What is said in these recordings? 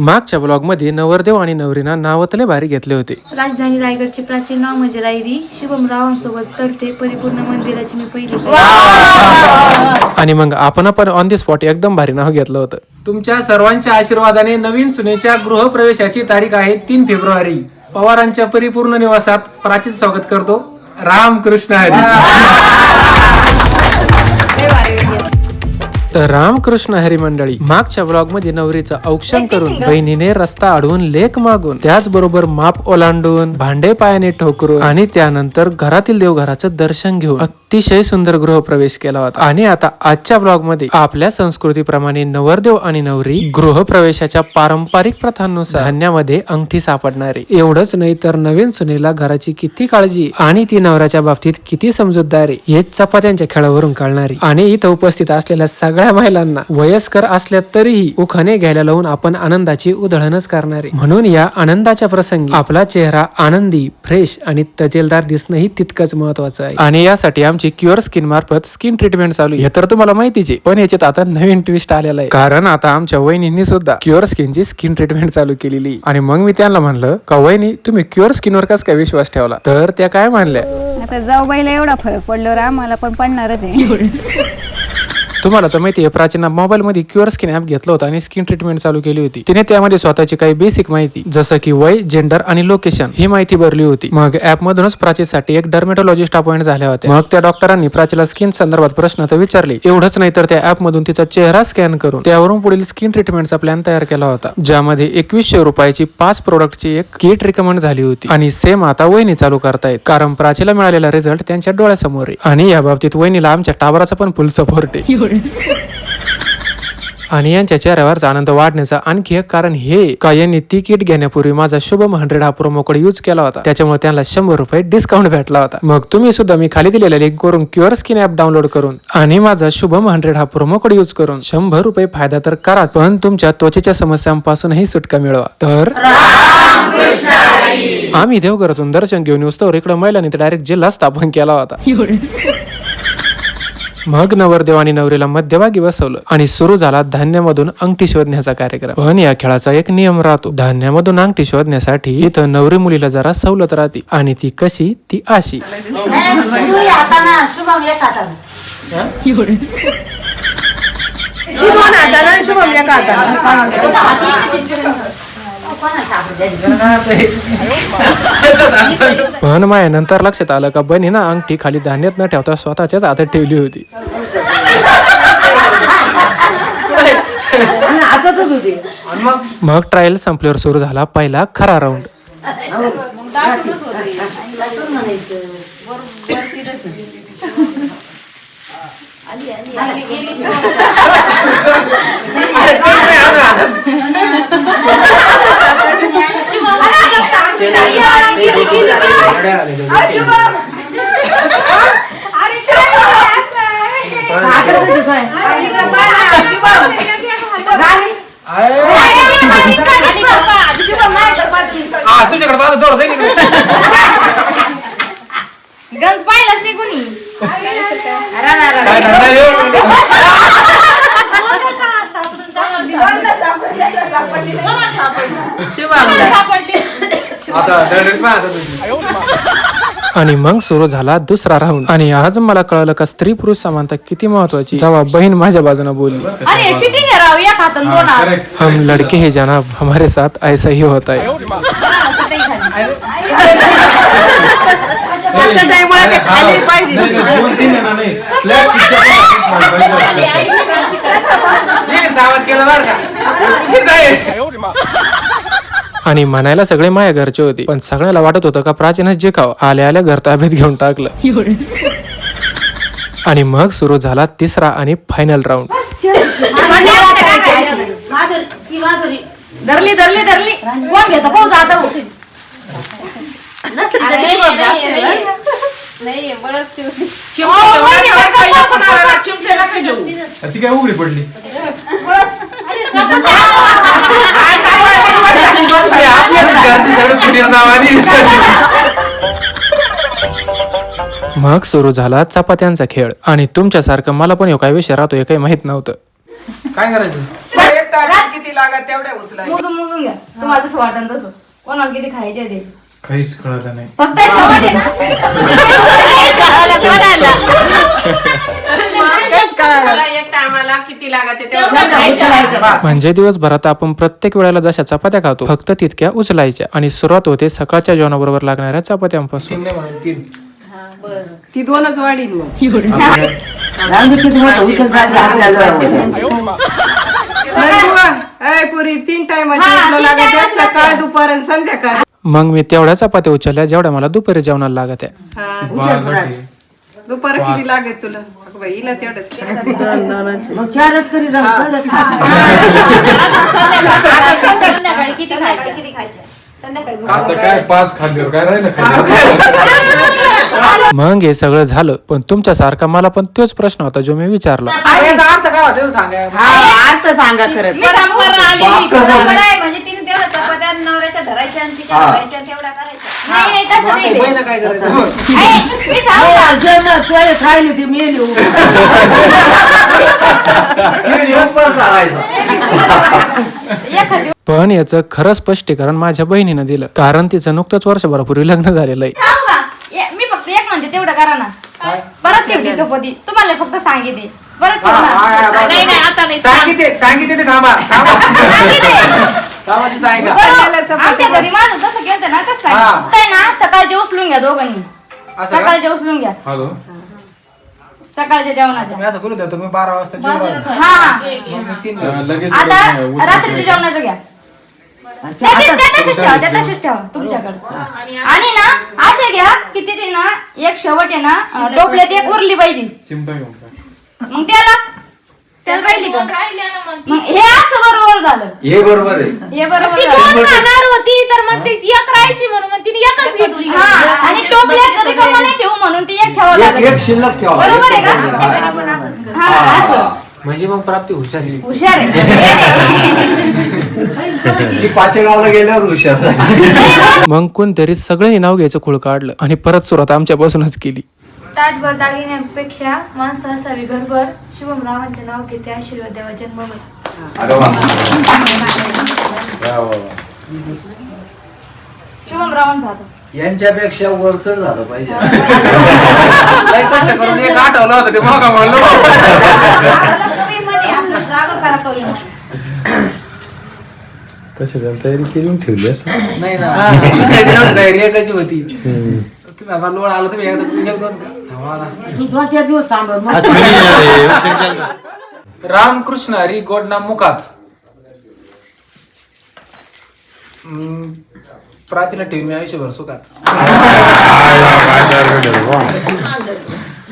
मागच्या ब्लॉगमध्ये नवरदेव आणि नवरीना नावतले भारी घेतले होते. राजधानी रायगडचे प्राचीन नाव म्हणजे रायरी. शुभम रावांसोबत चढते परिपूर्ण मंदिराची मी पहिली. आणि मग आपण पण ऑन दी स्पॉट एकदम भारी नाव घेतलं होतं. तुमच्या सर्वांच्या आशीर्वादाने नवीन सुनेच्या गृहप्रवेशाची तारीख आहे तीन फेब्रुवारी. पवारांच्या परिपूर्ण निवासात प्राचीन स्वागत करतो. रामकृष्ण हरी. तर रामकृष्ण हरी मंडळी मागच्या ब्लॉगमध्ये नवरीचं औक्षण करून बहिणीने रस्ता अडवून लेख मागून त्याचबरोबर माप ओलांडून भांडे पायाने ठोकरून आणि त्यानंतर घरातील देवघराचं दर्शन घेऊन अतिशय सुंदर गृहप्रवेश केला होता. आणि आता आजच्या ब्लॉगमध्ये आपल्या संस्कृतीप्रमाणे नवरदेव आणि नवरी गृहप्रवेशाच्या पारंपरिक प्रथांनुसार धान्यामध्ये अंगठी सापडणार. एवढंच नाही तर नवीन सुनेला घराची किती काळजी आणि ती नवऱ्याच्या बाबतीत किती समजूतदार हेच चपात्यांच्या खेळावरून कळणारी. आणि इथं उपस्थित असलेल्या सगळ्या महिलांना. वयस्कर असल्या तरीही उखाणे घ्यायला लावून आपण आनंदाची उधळणच करणार. आहे म्हणून या आनंदाच्या प्रसंगी आपला चेहरा आनंदी फ्रेश आणि तजेलदार दिसणं ही तितकंच महत्वाचं आहे. आणि यासाठी आमची क्युअर स्किन मार्फत स्किन ट्रीटमेंट चालू आहे. हे तर तुम्हाला माहितीच आहे पण याच्यात आता नवीन ट्विस्ट आलेला आहे. कारण आता आमच्या वहिनींनी सुद्धा क्युअर स्किनची स्किन ट्रीटमेंट चालू केलेली. आणि मग मी त्यांना म्हणलं का वहिनी तुम्ही क्युअर स्किनवर कस काय विश्वास ठेवला? तर त्या काय म्हणल्या आता जाऊ बाईला एवढा फरक पडल्यावर आम्हाला पण पडणारच आहे. तुम्हाला तर माहिती आहे प्राचीन मोबाईल मध्ये क्युअर स्किन ऍप घेतलं होतं आणि स्किन ट्रीटमेंट चालू केली होती. तिने त्यामध्ये स्वतःची काही बेसिक माहिती जसं की वय जेंडर आणि लोकेशन ही माहिती भरली होती. मग ऍप मधूनच प्राचीसाठी एक डर्मेटोलॉजिस्ट अपॉइंट झाल्या होत्या. मग त्या डॉक्टरांनी प्राचीला स्किन संदर्भात प्रश्न तर विचारले. एवढंच नाही तर त्या ऍप मधून तिचा चेहरा स्कॅन करून त्यावरून पुढील स्किन ट्रीटमेंटचा प्लॅन तयार केला होता ज्यामध्ये एकवीसशे रुपयाची पाच प्रोडक्टची एक किट रिकमेंड झाली होती. आणि सेम आता वहिनी चालू करतायत कारण प्राचीला मिळालेला रिझल्ट त्यांच्या डोळ्यासमोर आहे. आणि या बाबतीत वहिनीला आमच्या टाबराचा पण फुल सपोर्ट आहे. आणि यांच्या चेहऱ्यावरचा आनंद वाढण्याचं आणखी एक कारण हे का यांनी ती किट घेण्यापूर्वी माझा शुभम हंड्रेड हा प्रोमो कोड यूज केला होता. त्याच्यामुळे त्यांना शंभर रुपये डिस्काउंट भेटला होता. मग तुम्ही सुद्धा मी खाली दिलेल्या लिंक वरून क्युअर स्किन ऍप डाउनलोड करून आणि माझा शुभम हंड्रेड हा प्रोमो कोड यूज करून शंभर रुपये फायदा तर कराच पण तुमच्या त्वचेच्या समस्यांपासूनही सुटका मिळवा. तर आम्ही देवघरातून दर्शन घेऊन येऊस्तोवर इकडे महिलांनी तर डायरेक्ट जिल्हा स्थापन केला होता. मग नवरदेव आणि नवरीला मध्यभागी बसवलं आणि सुरू झाला धान्यामधून अंगठी शोधण्याचा कार्यक्रम. पण या खेळाचा एक नियम राहतो. धान्यामधून अंगठी शोधण्यासाठी इथं नवरी मुलीला जरा सवलत राहते आणि ती कशी ती अशी. पण माया नंतर लक्षात आलं का बनी ना अंगठी खाली धान्यात न ठेवता स्वतःच्याच हातात ठेवली होती. मग? ट्रायल संपल्यावर सुरू झाला पहिला खरा राऊंड हा, तुझ्याकडे पाहतो थोडं जाईल. गंज पाहिलाच नाही कोणी काय धंदा आणि मग सुरू झाला दुसरा राऊंड आणि आज मला कळलं का स्त्री पुरुष समानता किती महत्वाची जेव्हा बहीण माझ्या बाजूने बोलली. हम लड़के हैं जनाब हमारे साथ ऐसा ही होता है. हे सावध केलं बरं का. आणि म्हणायला सगळे माझ्या घरचे होते. पण सगळ्याला वाटत होतं का प्राचीनच जे खाव. आल्या आल्या घर ताब्यात घेऊन टाकलं. आणि मग सुरू झाला तिसरा आणि फायनल राऊंड धरली धरली धरली. कोण घेत? पाहू जाता हो. नसली तरी शुभम मग सुरू झाला चपात्यांचा खेळ. आणि तुमच्यासारखं मला पण ह्यो काय विषय राहतो हे काही माहीत नव्हतं. काय करायचं? एक किती लागत तेवढ्या उचला मोजून मोजून घ्या. तुम्हाला जसं वाटन तसं. कोणाला किती खायचे ते. काहीच कळत नाही. फक्त शेवट आहे ना? मला एक टायमाला किती लागत म्हणजे दिवसभरात आपण प्रत्येक वेळेला जशा चपात्या खातो फक्त तितक्या उचलायच्या. आणि सुरुवात होते सकाळच्या जेवणाबरोबर लागणाऱ्या चपात्यांपासून. तीन नाही म्हणून तीन. ती दोनच वाढील मग. पुरी तीन टायमाची सकाळ दुपार आणि संध्याकाळ. मग मी तेवढ्या चपात्या उचलल्या जेवढ्या मला दुपारी जेवणाला लागत आहे हा. दुपार किती लागत तुला? अगं बाई, हिला तेवढंच. संध्याकाळी किती खायचे? किती खायचे? संध्याकाळी आता काय पाच खाद्य काय राहिलं? खाद्य मग हे सगळं झालं पण तुमच्यासारखा मला पण तोच प्रश्न होता जो मी विचारला. याचा अर्थ काय होता? ते सांगा अर्थ सांगा खरंच. म्हणजे तिने तेवढ्या चपात्या नवऱ्याच्या धरायच्या आणि तिच्या धरायच्या तेवढ्या करायच्या. नाही नाही तसं नाही. ते. पहिलं काय करायचं? ए, मी सांगू का? एखादी पण याचं खरं स्पष्टीकरण माझ्या बहिणीनं दिलं. कारण तिचं नुकतंच वर्षभरापूर्वी लग्न झालेलं आहे. सांगू का? ए, मी फक्त एक म्हणते तेवढं करा ना. परत ठेवली चपाती तुम्हाला फक्त सांगितले. परत सांगितले सांगितले ते थांबा थांबा. थांबा ते सांगा बरं, आमच्या घरी माझं जसं केलं ना तसं हा. सकाळचे उचलून घ्या दोघांनी. असं का? सकाळचे उचलून घ्या. हॅलो. सकाळच्या जेवणाच्या. मी असं करू द्या तुम्ही बारा वाजता जेवण हा हा. मग मी तीन लगेच आता रात्रीच्या जेवणाचं घ्या. त्या- त्या- त्या तशीच ठेवा त्या तशीच ठेवा तुमच्याकडे. आणि ना असे घ्या की तिथे ना एक शेवट आहे ना अं, टोपल्यात एक उरली पाहिजे. चिमटा घेऊन जा. मग त्याला त्याला राहिली का? मग हे असं बरोबर झालं. हे बरोबर आहे. हे बरोबर झालं. होती तर मग ती एक राहायची म्हणून मग तिने एकच घेतली. हा आणि टोपल्यात रिकामा नाही ठेवू म्हणून ती एक ठेवावं एक लागेल. एक शिल्लक ठेवा बरोबर आहे का? हा असं. म्हणजे मग प्राप्ती हुशारी हुशार आहे. पाचेगावला गेल्यावर हुशार मग कोणतरी सगळ्यांनी नाव घ्यायचं खुळ काढलं आणि परत सुरुवात आमच्यापासूनच केली. ताटभर दागिन्यांपेक्षा माणसं असावी घरभर शुभम रावांचे नाव घेते आशीर्वाद द्यावा जन्मभर. अरे वा. वा, वा, वा. शुभम रावण झालं यांच्यापेक्षा वरचढ झालं पाहिजे. लय कष्ट करून एक आठवलं होतं ते मग म्हणलो. तयारी केली ठेवली असं. नाही ना. तयारी एकाची होती. आता लोळ आला तुम्ही एकदा तुम्ही एक दोन थांबा ना. रामकृष्ण हरी गोडना मुखात. हम्म, प्राचीला ठेवी मी आयुष्यभर सुखात.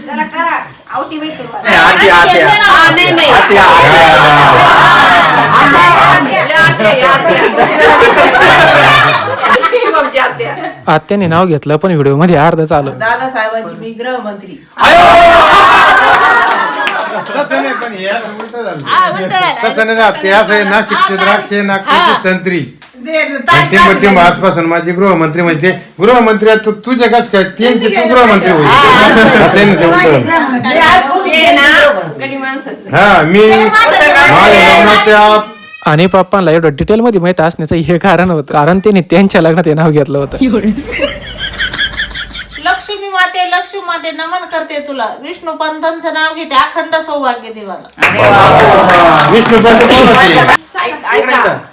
चला करा आवती बाई सुरुवात. आती आती आती. आत्या आत्याने नाव घेतलं पण व्हिडिओमध्ये अर्ध चालू. दादासाहेबांची मी गृहमंत्री. तसं नाही पण हे असं उलटं झालं. तसं नाही ना ते असं आहे नागपूरची संत्री. ते आजपासून माझी गृहमंत्री म्हणते गृहमंत्री तू तुझे कस काय? त्यांचे तू गृहमंत्री होईल. असं आहे ना ते उलट. हा मी माझ्या लग्नात त्या आणि पप्पांना एवढं डिटेल मध्ये माहीत असण्याचं हे कारण होतं. कारण त्यांनी त्यांच्या लग्नात हे नाव घेतलं होतं. लक्ष्मी माते लक्ष्मी माते नमन करते तुला. विष्णू पंतांचं नाव घेते अखंड सौभाग्य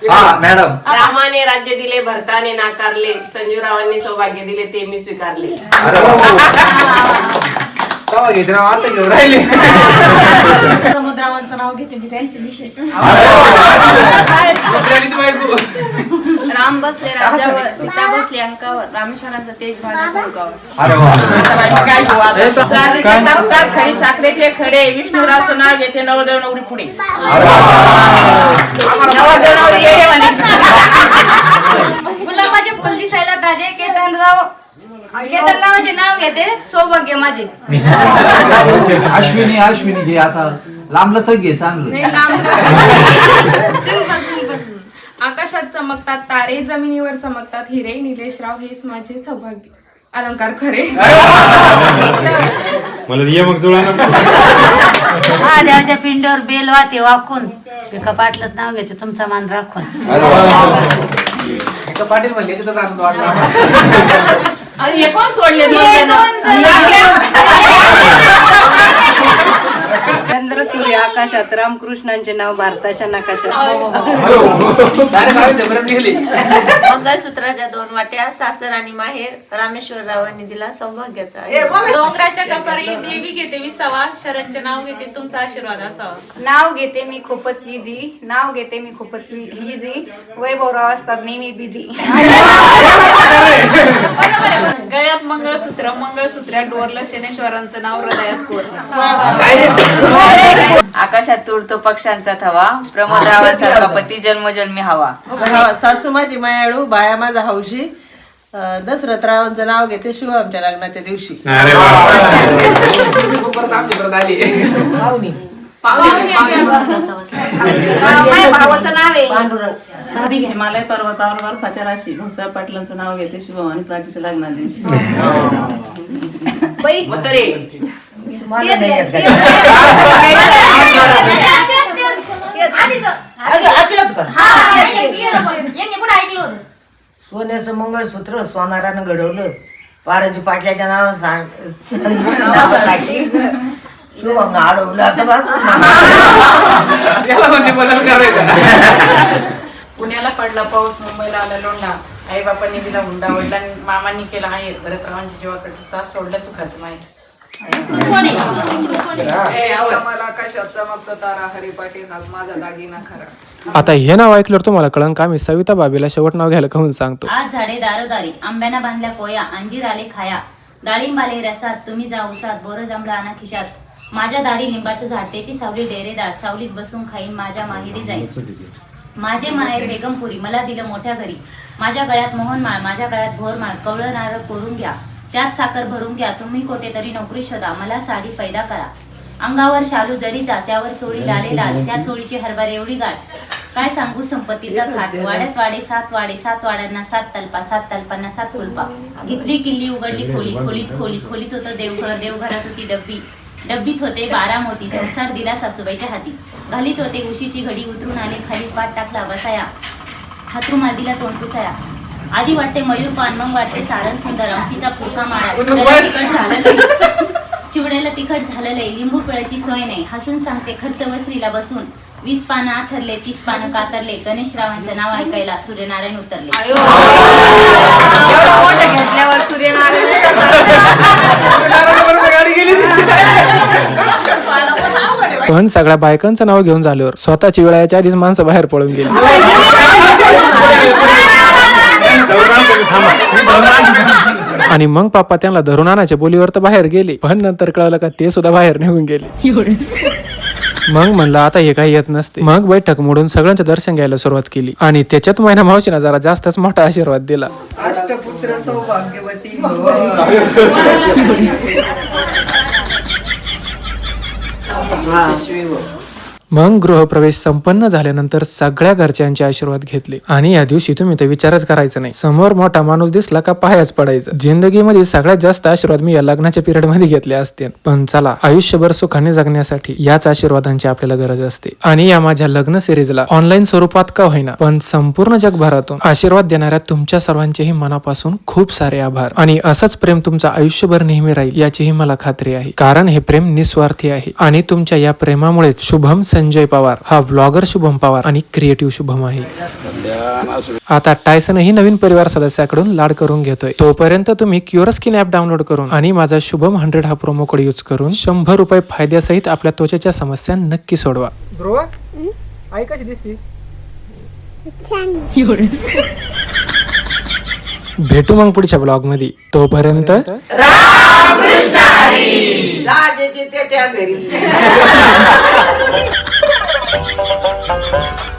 हा मॅडम. रामाने राज्य दिले भरताने नाकारले संजूरावांनी सौभाग्य दिले ते मी स्वीकारले. अरे वा, वा, वा. तेव्हा घ्यायचं नाव आता घेऊन राहिले समुद्रावांचं नाव घेते मी त्यांचे विषय दुसऱ्यानीच बायको. राम बसले राजावर सीता बसली अंकावर रामेश्वरांचं तेज अरे वा सात खडे साखरेचे खडे विष्णुरावचं नाव घेते नवरदेव नवरी पुढे अरे वा. नवरदेव नवरी येडे म्हणे. गुलाबाचे फुल दिसायला ताजे केतनराव घेते सौभाग्य माझे. अश्विनी अश्विनी घे आता लांबलच घे चांगलं. Simple simple. आकाशात चमकतात तारे जमिनीवर चमकतात हिरे निलेशराव हेच माझे सौभाग्य. अलंकार खरे. मला ये मग जुळा नको महादेवाच्या पिंडीवर बेल वाते वाकून. पिका पाटलंच नाव घेते तुमचा मान राखून. पाटील म्हणले तिथंच आनंद वाटला आणि हे कोण सोडले चंद्र सूर्य आकाशात रामकृष्णांचे नाव भारताच्या नकाशात. ते परत गेले मंगळसूत्राच्या दोन वाट्या सासर आणि माहेर रामेश्वररावांनी दिला सौभाग्याचा डोंगराच्या कपारी देवी घेते विसावा. शरणचे नाव घेते तुमचा आशीर्वाद असावा. नाव घेते मी खूपच इझी नाव घेते मी खूपच इझी वैभवराव असतात नेहमी बिझी गळ्यात मंगळसूत्र मंगळसूत्र्यात डोरलं शनेश्वरांचं नाव हृदयात कोरलं. आकाशात तुडतो पक्ष्यांचा थवा प्रमोदरावांसारखा पती जन्मजन्मी हवा. सासू माझी मायाळू बाया माझा हौशी. अं, दशरथ रावांचं नाव घेते शिव आमच्या लग्नाच्या दिवशी. अरे वा. परत आमच्या परत आली माझ्या भावाचं नाव आहे भाभी हिमालय पर्वतावर बर्फाच्या राशी भोसर पाटलांचं नाव घेते शुभम आणि प्राचीच्या लग्ना दिवशी. बाई. सोन्याचं मंगळसूत्र सोनारानं घडवलं. पाराजी पाटल्याच्या नाव सांग शुभम अडवलं आता बस. म्हणजे बदल करायचा. पुण्याला पडला पाऊस मुंबईला आला लोंढा. आई बापांनी दिला हुंडा वडिलांनी मामांनी केला आहे भरतरावांची जीवाकडे तास सोडलं सुखाचं माहेर. मला आकाशात चमकतो तारा हरी पाटील हाच माझा दागिना खरा आता हे नाव ऐकल्यावर तुम्हाला कळंन का? मी सविता बाबीला शेवट नाव घ्यायला कहून सांगतो. आज झाडे दारोदारी आंब्याना बांधल्या कोया अंजीर आले खाया. डाळिंब आले रसात तुम्ही जा उसात बोर जमला आणा खिशात. माझ्या दारी लिंबाचं झाड त्याची सावली डेरेदार सावलीत बसून खाईन माझ्या माहेरी जाईन. माझे माहेर बेगमपुरी मला दिलं मोठ्या घरी. माझ्या गळ्यात मोहनमाळ माझ्या गळ्यात भोरमाळ कवळं नारळ कोरून घ्या. त्यात साखर भरून घ्या. तुम्ही कोठे तरी नोकरी शोधा. मला साडी पैदा करा. अंगावर शालू जरी जा त्यावर चोळी लाले लाल. त्या चोळीची हरभर एवढी गाठ. काय सांगू संपत्तीचा खाट? वाड्यात वाडे सात वाडे. सात वाड्यांना सात तल्पा सात तल्पांना सात कुलपा. घेतली किल्ली उघडली खोली खोलीत खोली खोलीत होतं. देवघर. देवघरात होती डब्बी. डब्बीत होते बारा मोती. संसार दिला सासूबाईच्या हाती. घालीत होते उशीची घडी उतरून आले. खाली पाठ टाकला बसाया. हातरुमाल दिला तोंड पुसाया. आधी वाटते मयूर पान मग वाटते सारण सुंदर अंगठीचा फुका मारा. चिवड्याला तिखट झालं. चिवड्याला तिखट झालं लई लिंबू पिळायची सोय नाही. हसून सांगते खर्च वस्त्रीला बसून. वीस पानं आथरले तीस पानं कातरले. गणेशरावांचं नाव ऐकायला सूर्यनारायण उतरले. घेतल्यावर सूर्यनारायण पण सगळ्या बायकांचं नाव घेऊन झाल्यावर स्वतःची वेळ याच्या आधीच माणसं बाहेर पळून गेली. आणि मग पप्पा त्यांना धरून आणायच्या बोलीवर तर बाहेर गेले. पण नंतर कळलं का ते सुद्धा बाहेर निघून गेले. मग म्हणलं आता हे काही येत नसते. मग बैठक मोडून सगळ्यांचं दर्शन घ्यायला सुरुवात केली. आणि त्याच्यात महिना मावशीना जरा जास्तच मोठा आशीर्वाद दिला. अष्टपुत्र सौभाग्यवती भव मग गृहप्रवेश संपन्न झाल्यानंतर सगळ्या घरच्यांचे आशीर्वाद घेतले. आणि या दिवशी तुम्ही तर विचारच करायचा नाही. समोर मोठा माणूस दिसला का पायाच पडायचं. जिंदगीमध्ये सगळ्यात जास्त आशीर्वाद मी या लग्नाच्या पिरियडमध्ये घेतले असते. पण चला आयुष्यभर सुखाने जगण्यासाठी याच आशीर्वादांची आपल्याला गरज असते. आणि या माझ्या लग्न सिरीजला ऑनलाईन स्वरूपात का होईना पण संपूर्ण जगभरातून आशीर्वाद देणाऱ्या तुमच्या सर्वांचेही मनापासून खूप सारे आभार. आणि असंच प्रेम तुमचं आयुष्यभर नेहमी राहील याचीही मला खात्री आहे. कारण हे प्रेम निस्वार्थी आहे. आणि तुमच्या या प्रेमामुळेच शुभम संजय पवार हा ब्लॉगर शुभम पवार आणि क्रिएटिव्ह शुभम आहे. आता टायसन ही नवीन परिवार सदस्याकडून लाड करून घेतोय. तोपर्यंत तुम्ही क्युअर स्किन ऍप डाउनलोड करून आणि माझा शुभम हंड्रेड हा प्रोमो कोड यूज करून शंभर रुपये फायद्यासहित आपल्या त्वचेच्या समस्या नक्की सोडवा. आई कशी दिसती? भेटू मग पुढच्या ब्लॉगमध्ये तोपर्यंत घरी.